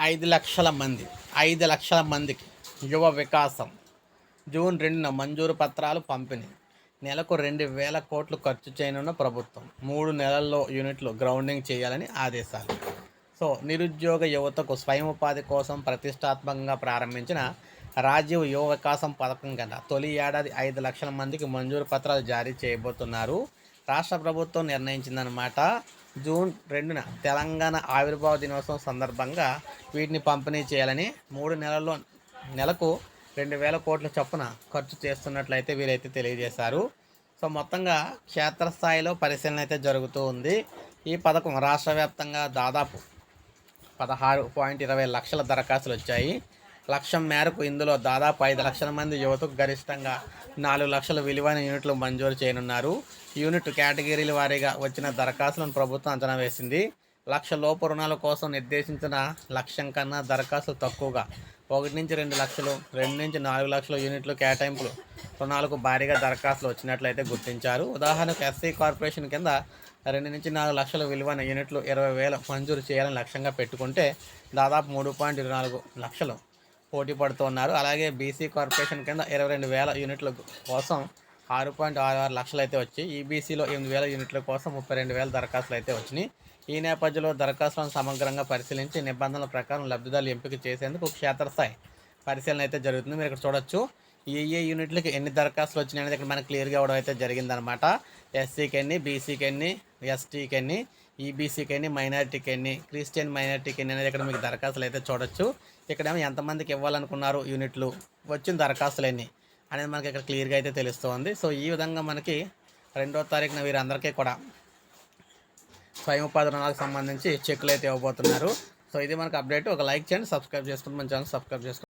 ఐదు లక్షల మంది ఐదు లక్షల మందికి యువ వికాసం. జూన్ రెండున మంజూరు పత్రాలు పంపిణీ. నెలకు రెండు వేల కోట్లు ఖర్చు చేయనున్న ప్రభుత్వం. మూడు నెలల్లో యూనిట్లు గ్రౌండింగ్ చేయాలని ఆదేశాలు. సో నిరుద్యోగ యువతకు స్వయం ఉపాధి కోసం ప్రతిష్టాత్మకంగా ప్రారంభించిన రాజీవ్ యువ వికాసం పథకం కింద తొలి ఏడాది ఐదు లక్షల మందికి మంజూరు పత్రాలు జారీ చేయబోతున్నారు. రాష్ట్ర ప్రభుత్వం నిర్ణయించిందనమాట జూన్ రెండున తెలంగాణ ఆవిర్భావ దినోత్సవం సందర్భంగా వీటిని పంపిణీ చేయాలని మూడు నెలల్లో నెలకు రెండు వేల కోట్ల చొప్పున ఖర్చు చేస్తున్నట్లయితే వీరైతే తెలియజేశారు. సో మొత్తంగా క్షేత్రస్థాయిలో పరిశీలన అయితే జరుగుతూ ఉంది. ఈ పథకం రాష్ట్ర వ్యాప్తంగా దాదాపు పదహారు పాయింట్ ఇరవై లక్షల దరఖాస్తులు వచ్చాయి. లక్షం మేరకు ఇందులో దాదాపు ఐదు లక్షల మంది యువతకు గరిష్టంగా నాలుగు లక్షల విలువైన యూనిట్లు మంజూరు చేయనున్నారు. యూనిట్ కేటగిరీల వారీగా వచ్చిన దరఖాస్తులను ప్రభుత్వం అంచనా వేసింది. లక్ష లోపు రుణాల కోసం నిర్దేశించిన లక్ష్యం కన్నా దరఖాస్తులు తక్కువగా. ఒకటి నుంచి రెండు లక్షలు రెండు నుంచి నాలుగు లక్షల యూనిట్లు కేటాయింపులు రుణాలకు భారీగా దరఖాస్తులు వచ్చినట్లయితే గుర్తించారు. ఉదాహరణకు ఎస్సీ కార్పొరేషన్ కింద రెండు నుంచి నాలుగు లక్షల విలువైన యూనిట్లు ఇరవై వేల మంజూరు చేయాలని లక్ష్యంగా పెట్టుకుంటే దాదాపు మూడు పాయింట్ ఇరవై నాలుగు లక్షలు పోటీ పడుతున్నారు. అలాగే బీసీ కార్పొరేషన్ కింద ఇరవై రెండు వేల యూనిట్ల కోసం ఆరు పాయింట్ ఆరు ఆరు లక్షలు అయితే వచ్చి ఈబీసీలో ఎనిమిది వేల యూనిట్ల కోసం ముప్పై రెండు వేల దరఖాస్తులు అయితే వచ్చినాయి. ఈ నేపథ్యంలో దరఖాస్తులను సమగ్రంగా పరిశీలించి నిబంధనల ప్రకారం లబ్ధిదారులు ఎంపిక చేసేందుకు క్షేత్రస్థాయి పరిశీలన అయితే జరుగుతుంది. మీరు ఇక్కడ చూడొచ్చు ఏ ఏ యూనిట్లకి ఎన్ని దరఖాస్తులు వచ్చినాయి అనేది ఇక్కడ మనకు క్లియర్గా ఇవ్వడం అయితే జరిగిందనమాట ఎస్సీకి ఎన్ని బీసీకి ఎన్ని ఎస్టీకి ఎన్ని ఈబీసీకి ఎన్ని మైనారిటీకి ఎన్ని క్రిస్టియన్ మైనారిటీకి ఎన్ని అనేది ఇక్కడ మీకు దరఖాస్తులు అయితే చూడొచ్చు. ఇక్కడేమో ఎంతమందికి ఇవ్వాలనుకున్నారు యూనిట్లు వచ్చిన దరఖాస్తులన్నీ అనేది మనకి ఇక్కడ క్లియర్గా అయితే తెలుస్తుంది. సో ఈ విధంగా మనకి రెండో తారీఖున వీరందరికీ కూడా స్వయం ఉపాధి రుణాలకు సంబంధించి చెక్కులు అయితే ఇవ్వబోతున్నారు. సో ఇది మనకు అప్డేట్. ఒక లైక్ చేయండి సబ్స్క్రైబ్ చేసుకుంటే మన ఛానల్ సబ్స్క్రైబ్ చేసుకోండి.